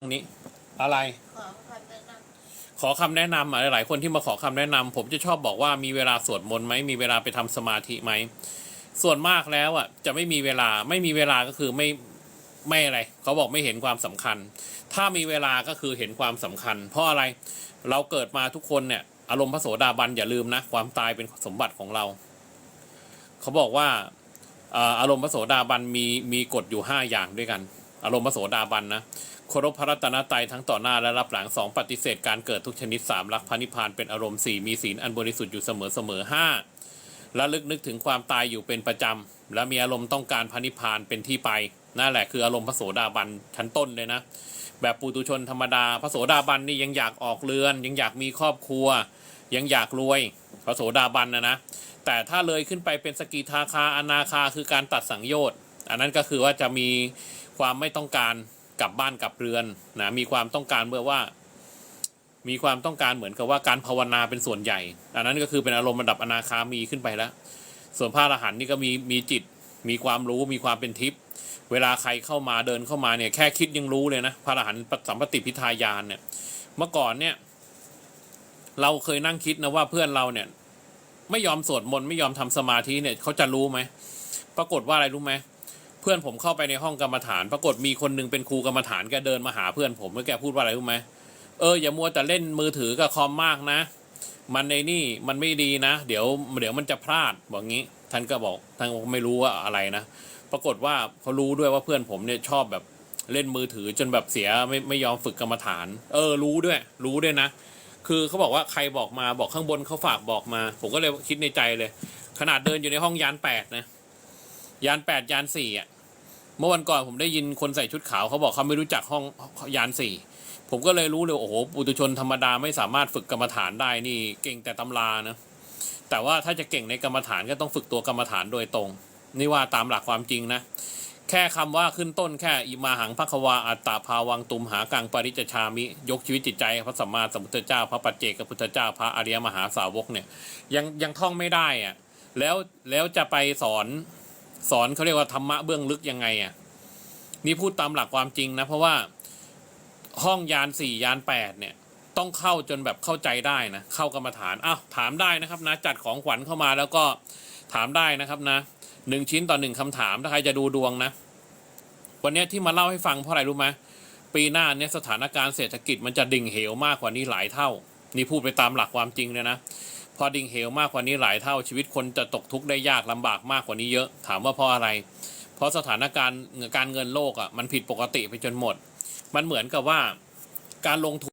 ตรงนี้อะไร ขอคำแนะนขอคำแนะนำอะหลายๆคนที่มาขอคำแนะนำผมจะชอบบอกว่ามีเวลาสวดมนต์ไหมมีเวลาไปทำสมาธิไหมส่วนมากแล้วอะจะไม่มีเวลาไม่มีเวลาก็คือไม่ไม่อะไรเขาบอกไม่เห็นความสำคัญ ถ้ามีเวลาก็คือเห็นความสำคัญ เพราะอะไรเราเกิดมาทุกคนเนี่ยอารมณ์พระโสดาบันอย่าลืมนะความตายเป็นสมบัติของเรา เขาบอกว่าเอ่ออารมณ์พระโสดาบันมีมีกฎอยู่ห้าอย่างด้วยกัน อารมณ์พระโสดาบันนะ เคารพพระรัตนตรัยทั้งต่อหน้าและรับหลังสองปฏิเสธการเกิดทุกชนิดสามรักพระนิพพานเป็นอารมณ์สี่มีศีลอันบริสุทธิ์อยู่เสมอเสมอห้าและลึกนึกถึงความตายอยู่เป็นประจำ และมีอารมณ์ต้องการพระนิพพานเป็นที่ไปนั่นแหละคืออารมณ์พระโสดาบันชั้นต้นเลยนะ แบบปุตุชนธรรมดาพระโสดาบันนี่ยังอยากออกเรือน ยังอยากมีครอบครัว ยังอยากรวยพระโสดาบันนะนะแต่ถ้าเลยขึ้นไปเป็นสกิทาคาอนาคาคือการตัดสังโยชน์อันนั้นก็คือว่าจะมีความไม่ต้องการ กลับบ้านกลับเรือนนะมีความต้องการเมื่อว่า มีความต้องการเหมือนกับว่าการภาวนาเป็นส่วนใหญ่อันนั้นก็คือเป็นอารมณ์ระดับอนาคามีขึ้นไปแล้ว ส่วนพระอรหันต์นี่ก็มีมีจิต มีความรู้มีความเป็นทิพย์เวลาใครเข้ามาเดินเข้ามาเนี่ยแค่คิดยังรู้เลยนะพระอรหันต์สัมปติพิทายานเนี่ยเมื่อก่อนเนี่ย เราเคยนั่งคิดนะว่าเพื่อนเราเนี่ย ไม่ยอมสวดมนต์ไม่ยอมทำสมาธิเนี่ยเขาจะรู้ไหมปรากฏว่าอะไรรู้ไหม เพื่อนผมเข้าไปในห้องกรรมฐาน ปรากฏมีคนหนึงเป็นครูกรรมฐานแกเดินมาหาเพื่อนผมแล้วแกพูดว่าอะไรรู้ไหมเอออย่ามัวแต่เล่นมือถือกับคอมมากนะ มันในนี่มันไม่ดีนะ เดี๋ยวเดี๋ยวมันจะพลาดบอกงี้ ท่านก็บอกท่านก็ไม่รู้ว่าอะไรนะ ปรากฏว่าเขารู้ด้วยว่าเพื่อนผมเนี่ยชอบแบบเล่นมือถือจนแบบเสียไม่ไม่ยอมฝึกกรรมฐาน เออรู้ด้วย รู้ด้วยนะ คือเขาบอกว่าใครบอกมาบอกข้างบนเขาฝากบอกมา ผมก็เลยคิดในใจเลย ขนาดเดินอยู่ในห้องยานแปดนะ ยานแปดยานสี่อะเมื่อวันก่อนผมได้ยินคนใส่ชุดขาวเขาบอกเขาไม่รู้จักห้องยานสี่ผมก็เลยรู้เลยโอ้โหปุถุชนธรรมดาไม่สามารถฝึกกรรมฐานได้นี่เก่งแต่ตำรานะแต่ว่าถ้าจะเก่งในกรรมฐานก็ต้องฝึกตัวกรรมฐานโดยตรง นี่ว่าตามหลักความจริงนะแค่คำว่าขึ้นต้นแค่อิมาหังพระควาอัตตาภาวังตุมหากังปริจจชามิ ยกชีวิตจิตใจพระสัมมาสัมพุทธเจ้า พระปัจเจกพุทธเจ้าพระอริยมหาสาวกเนี่ยยังยังท่องไม่ได้อะแล้วแล้วจะไปสอน สอนเขาเรียกว่าธรรมะเบื้องลึกยังไงอะนี่พูดตามหลักความจริงนะ เพราะว่าห้องยานสี่ยานแปดเนี่ย ต้องเข้าจนแบบเข้าใจได้นะ เข้ากรรมฐานอ้าวถามได้นะครับนะ จัดของขวัญเข้ามาแล้วก็ถามได้นะครับนะหนึ่งชิ้นต่อหนึ่งคำถามถ้าใครจะดูดวงนะ วันนี้ที่มาเล่าให้ฟังเพราะอะไรรู้ไหมปีหน้าเนี่ยสถานการณ์เศรษฐกิจมันจะดิ่งเหวมากกว่านี้หลายเท่า นี่พูดไปตามหลักความจริงเลยนะ พอดิ่งเหวมากกว่านี้หลายเท่าชีวิตคนจะตกทุกข์ได้ยากลำบากมากกว่านี้เยอะ ถามว่าเพราะอะไร เพราะสถานการณ์การเงินโลกอะมันผิดปกติไปจนหมด มันเหมือนกับว่าการลงทุน